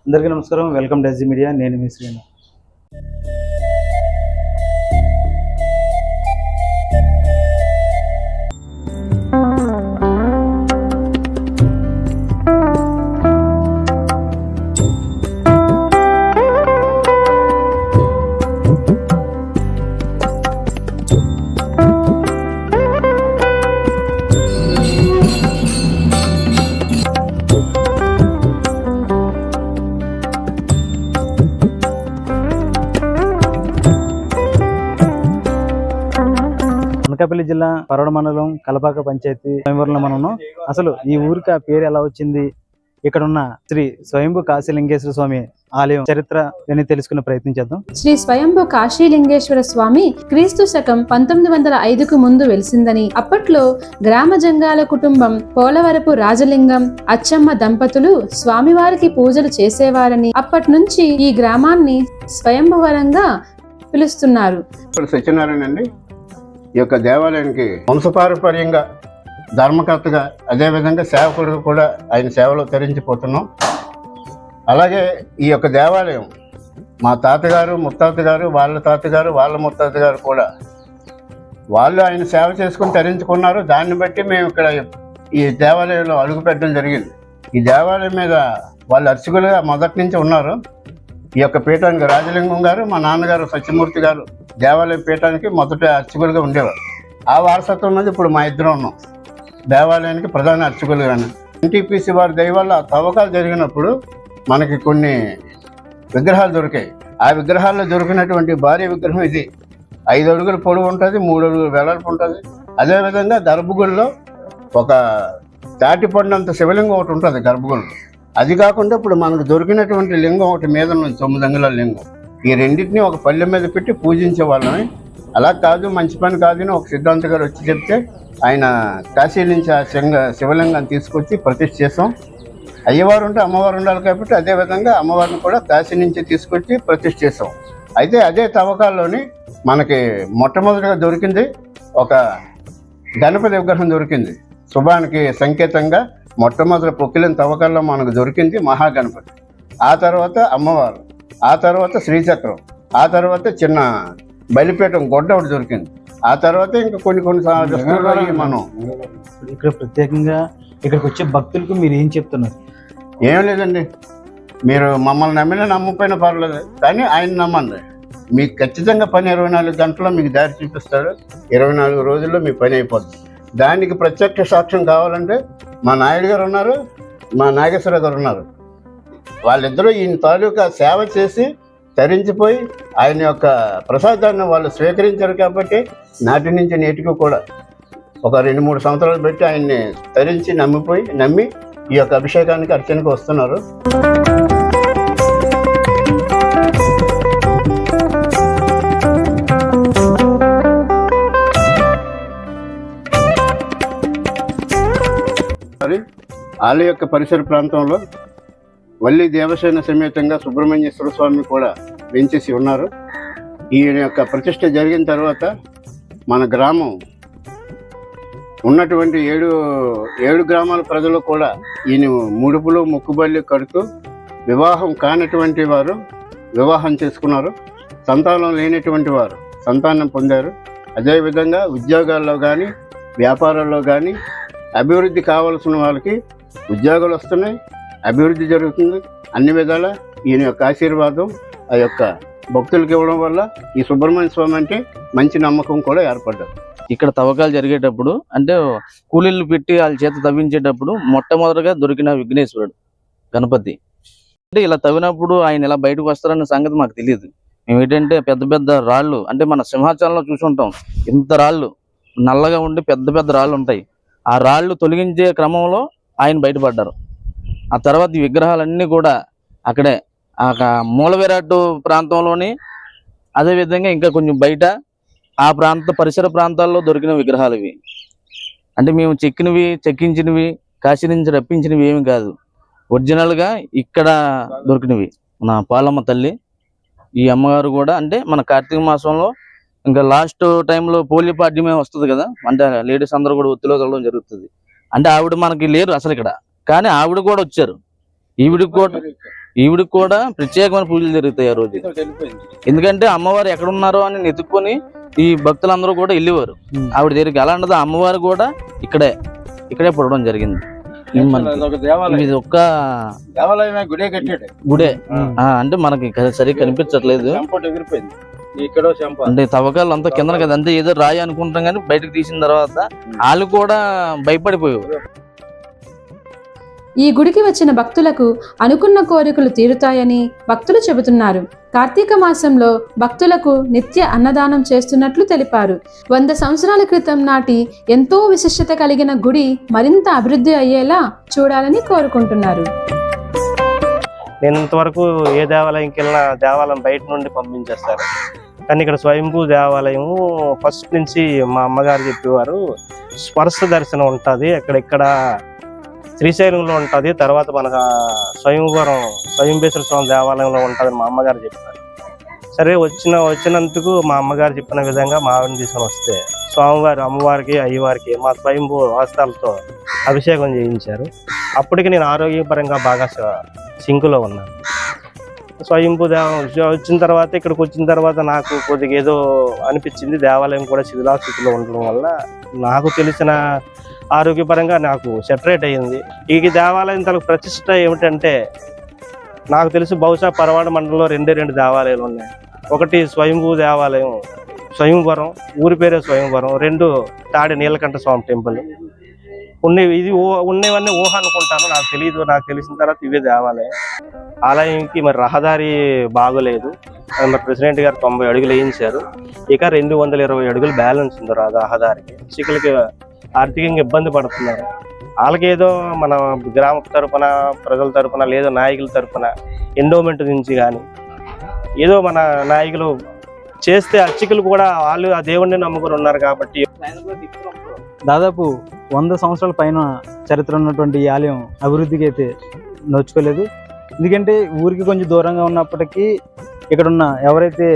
అందరికీ నమస్కారం. Welcome Daisy media. నేను మీ శ్రీను. అనకాపల్లి జిల్లా పరవడ మండలం కలపాక పంచాయతీ స్వయంవరంలో మనం. అసలు ఈ ఊరికి ఆ పేరు ఎలా వచ్చింది? ఇక్కడ ఉన్న శ్రీ స్వయంభు కాశీలింగేశ్వర స్వామి ఆలయం చరిత్ర అని తెలుసుకునే ప్రయత్నం చేద్దాం. శ్రీ స్వయంభు కాశీలింగేశ్వర స్వామి క్రీస్తు శకం పంతొమ్మిది వందల ఐదుకు ముందు వెలిసిందని అప్పట్లో గ్రామ జంగాల కుటుంబం పోలవరపు రాజలింగం అచ్చమ్మ దంపతులు స్వామివారికి పూజలు చేసేవారని అప్పటి నుంచి ఈ గ్రామాన్ని స్వయంభువరంగా పిలుస్తున్నారు. సత్యనారాయణ అండి. ఈ యొక్క దేవాలయానికి వంశపారంపర్యంగా ధర్మకర్తగా అదేవిధంగా సేవకుడు కూడా ఆయన సేవలో తరించిపోతున్నాం. అలాగే ఈ యొక్క దేవాలయం మా తాతగారు ముత్తాత గారు వాళ్ళ తాతగారు వాళ్ళ ముత్తాత గారు కూడా వాళ్ళు ఆయన సేవ చేసుకుని తరించుకున్నారు. దాన్ని బట్టి మేము ఇక్కడ ఈ దేవాలయంలో అడుగు పెట్టడం జరిగింది. ఈ దేవాలయం మీద వాళ్ళు అర్చకులుగా మొదటి నుంచి ఉన్నారు. ఈ యొక్క పీఠానికి రాజలింగం గారు మా నాన్నగారు సత్యమూర్తి గారు దేవాలయ పీఠానికి మొదట అర్చకులుగా ఉండేవారు. ఆ వారసత్వం మీద ఇప్పుడు మా ఇద్దరం ఉన్నాం. దేవాలయానికి ప్రధాన అర్చకులుగాను. ఎన్టీపీసీ వారి దయ వల్ల తవ్వకాలు జరిగినప్పుడు మనకి కొన్ని విగ్రహాలు దొరికాయి. ఆ విగ్రహాల్లో దొరికినటువంటి భారీ విగ్రహం ఇది. ఐదు అడుగుల పొడవు ఉంటుంది మూడు అడుగులు వెడల్పు ఉంటుంది. అదేవిధంగా గర్భగుడిలో ఒక దాటిపడినంత పండంత శివలింగం ఒకటి ఉంటుంది గర్భగుడిలో. అది కాకుండా ఇప్పుడు మనకు దొరికినటువంటి లింగం ఒకటి మీద ఉంది తొమ్మిది అంగుళాల లింగం. ఈ రెండింటిని ఒక పల్లె మీద పెట్టి పూజించే వాళ్ళమే. అలా కాదు మంచి పని కాదు అని ఒక సిద్ధాంత గారు వచ్చి చెప్తే ఆయన కాశీ నుంచి ఆ శింగ శివలింగాన్ని తీసుకొచ్చి ప్రతిష్ఠ చేసాం అయ్యవారు ఉంటే అమ్మవారు ఉండాలి కాబట్టి అదే విధంగా అమ్మవారిని కూడా కాశీ నుంచి తీసుకొచ్చి ప్రతిష్ఠ చేసాం అయితే అదే తవ్వకాల్లోని మనకి మొట్టమొదటిగా దొరికింది ఒక గణపతి విగ్రహం దొరికింది. శుభానికి సంకేతంగా మొట్టమొదటి పొక్కిలిన తవ్వకాల్లో మనకు దొరికింది మహాగణపతి. ఆ తర్వాత అమ్మవారు. ఆ తర్వాత శ్రీచక్రం ఆ తర్వాత చిన్న బలిపీఠం గొడ్డ ఒకటి దొరికింది. ఆ తర్వాత ఇంకా కొన్ని కొన్ని మనం. ఇక్కడ ప్రత్యేకంగా ఇక్కడికి వచ్చే భక్తులకు మీరు ఏం చెప్తున్నారు? ఏం లేదండి. మీరు మమ్మల్ని నమ్మినా నమ్మకపోయినా పర్లేదు కానీ ఆయన నమ్మండి. మీకు ఖచ్చితంగా పని ఇరవై నాలుగు గంటల్లో మీకు దారి చూపిస్తాడు. ఇరవై నాలుగు రోజుల్లో మీ పని అయిపోతుంది దానికి ప్రత్యక్ష సాక్ష్యం కావాలంటే మా నాయుడు గారు ఉన్నారు మా నాగేశ్వర గారు ఉన్నారు. వాళ్ళిద్దరూ ఈయన తాలూకా సేవ చేసి తరించిపోయి ఆయన యొక్క ప్రసాదాన్ని వాళ్ళు స్వీకరించారు కాబట్టి నాటి నుంచి నేటికి కూడా ఒక రెండు మూడు సంవత్సరాలు పెట్టి ఆయన్ని తరించి నమ్మిపోయి నమ్మి ఈ యొక్క అభిషేకానికి అర్చనకు వస్తున్నారు. మరి ఆలయ యొక్క పరిసర ప్రాంతంలో వల్లి దేవసేన సమేతంగా సుబ్రహ్మణ్యేశ్వర స్వామి కూడా వెంచేసి ఉన్నారు. ఈయన యొక్క ప్రతిష్ట జరిగిన తర్వాత మన గ్రామం ఉన్నటువంటి ఏడు ఏడు గ్రామాల ప్రజలు కూడా ఈయన ముడుపులు ముక్కుబల్లి కడుతూ వివాహం కానటువంటి వారు వివాహం చేసుకున్నారు. సంతానం లేనటువంటి వారు సంతానం పొందారు. అదేవిధంగా ఉద్యోగాల్లో కానీ వ్యాపారాల్లో కానీ అభివృద్ధి కావాల్సిన వాళ్ళకి ఉద్యోగాలు వస్తున్నాయి. అభివృద్ధి జరుగుతుంది. అన్ని విధాల ఈయన యొక్క ఆశీర్వాదం ఆ యొక్క భక్తులకు ఇవ్వడం వల్ల ఈ సుబ్రహ్మణ్య స్వామి అంటే మంచి నమ్మకం కూడా ఏర్పడ్డది. ఇక్కడ తవ్వకాలు జరిగేటప్పుడు అంటే కూలీలు పెట్టి వాళ్ళ చేత తవ్వించేటప్పుడు మొట్టమొదటిగా దొరికిన విఘ్నేశ్వరుడు గణపతి. అంటే ఇలా తవ్వినప్పుడు ఆయన ఇలా బయటకు వస్తారన్న సంగతి మాకు తెలియదు. మేము ఏంటంటే పెద్ద పెద్ద రాళ్ళు అంటే మన సింహాచలంలో చూసుంటాం ఇంత రాళ్ళు నల్లగా ఉండి పెద్ద పెద్ద రాళ్ళు ఉంటాయి. ఆ రాళ్ళు తొలగించే క్రమంలో ఆయన బయటపడ్డారు. ఆ తర్వాత ఈ విగ్రహాలన్నీ కూడా అక్కడే ఆ క- మూల విరాట్ ప్రాంతంలోని అదే విధంగా ఇంకా కొంచెం బయట ఆ ప్రాంత పరిసర ప్రాంతాల్లో దొరికిన విగ్రహాలు ఇవి. అంటే మేము చెక్కినవి చెక్కించినవి కాశీ నుంచి రప్పించినవి ఏమి కాదు. ఒరిజినల్గా ఇక్కడ దొరికినవి. మన పాలమ్మ తల్లి ఈ అమ్మగారు కూడా అంటే మన కార్తీక మాసంలో ఇంకా లాస్ట్ టైంలో పోలి పాడ్యమే వస్తుంది కదా. అంటే లేడీస్ అందరూ కూడా ఒత్తిలో కలవడం జరుగుతుంది. అంటే ఆవిడ మనకి లేరు అసలు ఇక్కడ. కానీ ఆవిడ కూడా వచ్చారు. ఈవిడికి కూడా ఈవిడికి కూడా ప్రత్యేకమైన పూజలు జరుగుతాయి ఆ రోజు. ఎందుకంటే అమ్మవారు ఎక్కడ ఉన్నారో అని వెతుక్కొని ఈ భక్తులందరూ కూడా వెళ్ళేవారు. ఆవిడ దగ్గరికి అలాంటిది ఆ అమ్మవారు కూడా ఇక్కడే ఇక్కడే పుట్టడం జరిగింది. ఇది ఒక్క గుడే కట్టాడు. అంటే మనకి సరిగ్గా కనిపించట్లేదు. అంటే తవ్వకాలు అంతా కింద కదా అంతే ఏదో రాయి అనుకుంటాం కానీ బయటకు తీసిన తర్వాత వాళ్ళు కూడా భయపడిపోయారు ఈ గుడికి వచ్చిన భక్తులకు అనుకున్న కోరికలు తీరుతాయని భక్తులు చెబుతున్నారు. కార్తీక మాసంలో భక్తులకు నిత్య అన్నదానం చేస్తున్నట్లు తెలిపారు. వంద సంవత్సరాల క్రితం నాటి ఎంతో విశిష్టత కలిగిన గుడి మరింత అభివృద్ధి అయ్యేలా చూడాలని కోరుకుంటున్నారు. నేను ఇంతవరకు ఏ దేవాలయంకి వెళ్ళినా దేవాలయం బయట నుండి పంపించేస్తారు. కానీ ఇక్కడ స్వయంభూ దేవాలయం ఫస్ట్ నుంచి మా అమ్మగారు చెప్పేవారు స్పర్శ దర్శనం ఉంటుంది. అక్కడ ఇక్కడ శ్రీశైలంలో ఉంటుంది తర్వాత మన స్వయంవరం స్వయంభేశ్వర స్వామి దేవాలయంలో ఉంటుంది మా అమ్మగారు చెప్పారు. సరే వచ్చిన వచ్చినందుకు మా అమ్మగారు చెప్పిన విధంగా మా ఆవిడని తీసుకొని వస్తే స్వామివారి అమ్మవారికి అయ్యవారికి మా స్వయంభూ వాస్తాలతో అభిషేకం చేయించారు. అప్పటికి నేను ఆరోగ్యపరంగా బాగా సింకులో ఉన్నాను. స్వయంభూ దేవం వచ్చిన తర్వాత ఇక్కడికి వచ్చిన తర్వాత నాకు కొద్దిగా ఏదో అనిపించింది. దేవాలయం కూడా శిథిలాస్థితిలో ఉండడం వల్ల నాకు తెలిసిన ఆరోగ్యపరంగా నాకు సెటరేట్ అయ్యింది. ఈ దేవాలయం తనకు ప్రతిష్ట ఏమిటంటే నాకు తెలిసి బహుశా పరవాడ మండలంలో రెండే రెండు దేవాలయాలు ఉన్నాయి. ఒకటి స్వయంభూ దేవాలయం స్వయంవరం ఊరి పేరే స్వయంవరం రెండు తాడి నీలకంఠ స్వామి టెంపుల్. ఉన్నవి ఇది ఉండేవన్నీ ఉన్నవన్నీ ఊహ అనుకుంటాను. నాకు తెలియదు నాకు తెలిసిన తర్వాత ఇవే దేవాలయం ఆలయంకి మరి రహదారి బాగోలేదు. మరి ప్రెసిడెంట్ గారు తొంభై అడుగులు వేయించారు. ఇక రెండు వందల ఇరవై అడుగులు బ్యాలెన్స్ ఉంది రహదారికి. చిక్కులకి ఆర్థికంగా ఇబ్బంది పడుతున్నారు. వాళ్ళకి ఏదో మన గ్రామ తరపున ప్రజల తరపున లేదా నాయకుల తరపున ఎండోమెంట్ నుంచి కానీ ఏదో మన నాయకులు చేస్తే అర్చకులు కూడా వాళ్ళు ఆ దేవుడిని నమ్ముకుని ఉన్నారు కాబట్టి దాదాపు వంద సంవత్సరాల పైన చరిత్ర ఉన్నటువంటి ఈ ఆలయం అభివృద్ధికి అయితే నోచుకోలేదు. ఎందుకంటే ఊరికి కొంచెం దూరంగా ఉన్నప్పటికీ ఇక్కడ ఉన్న ఎవరైతే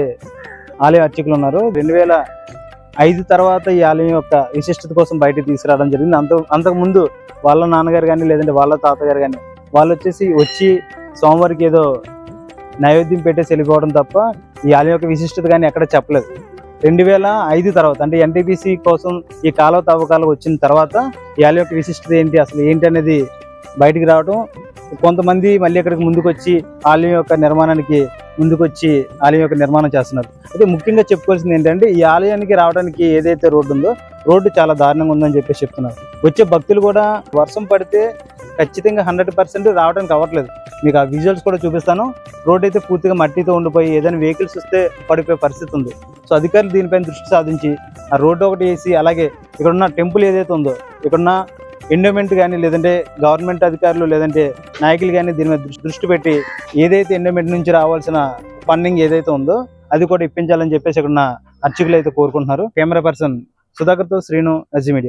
ఆలయ అర్చకులు ఉన్నారో రెండు వేల ఐదు తర్వాత ఈ ఆలయం యొక్క విశిష్టత కోసం బయటకు తీసుకురావడం జరిగింది. అంత అంతకుముందు వాళ్ళ నాన్నగారు కానీ లేదంటే వాళ్ళ తాతగారు కానీ వాళ్ళు వచ్చేసి వచ్చి సోమవారికి ఏదో నైవేద్యం పెట్టేసి వెళ్ళిపోవడం తప్ప ఈ ఆలయం యొక్క విశిష్టత కానీ ఎక్కడ చెప్పలేదు. రెండు వేల ఐదు తర్వాత అంటే ఎన్టీపీసీ కోసం ఈ కాలువ తవ్వకాలు వచ్చిన తర్వాత ఈ ఆలయం యొక్క విశిష్టత ఏంటి అసలు ఏంటి అనేది బయటికి రావడం కొంతమంది మళ్ళీ ఇక్కడికి ముందుకొచ్చి ఆలయం యొక్క నిర్మాణానికి ముందుకొచ్చి ఆలయం యొక్క నిర్మాణం చేస్తున్నారు. అయితే ముఖ్యంగా చెప్పుకోవాల్సింది ఏంటంటే ఈ ఆలయానికి రావడానికి ఏదైతే రోడ్డు ఉందో రోడ్డు చాలా దారుణంగా ఉందని చెప్పేసి చెప్తున్నారు. వచ్చే భక్తులు కూడా వర్షం పడితే ఖచ్చితంగా హండ్రెడ్ పర్సెంట్ రావడానికి అవ్వట్లేదు. మీకు ఆ విజువల్స్ కూడా చూపిస్తాను. రోడ్ అయితే పూర్తిగా మట్టితో ఉండిపోయి ఏదైనా వెహికల్స్ వస్తే పడిపోయే పరిస్థితి ఉంది. సో అధికారులు దీనిపైన దృష్టి సాధించి ఆ రోడ్డు ఒకటి వేసి అలాగే ఇక్కడున్న టెంపుల్ ఏదైతే ఉందో ఇక్కడున్న ఎండోమెంట్ కానీ లేదంటే గవర్నమెంట్ అధికారులు లేదంటే నాయకులు కానీ దీని మీద దృష్టి- పెట్టి ఏదైతే ఎండోమెంట్ నుంచి రావాల్సిన ఫండింగ్ ఏదైతే ఉందో అది కూడా ఇప్పించాలని చెప్పేసి ఇక్కడ ఉన్న అర్చకులు అయితే కోరుకుంటున్నారు. కెమెరా పర్సన్ సుధాకర్తో శ్రీను అజీ మీడియా.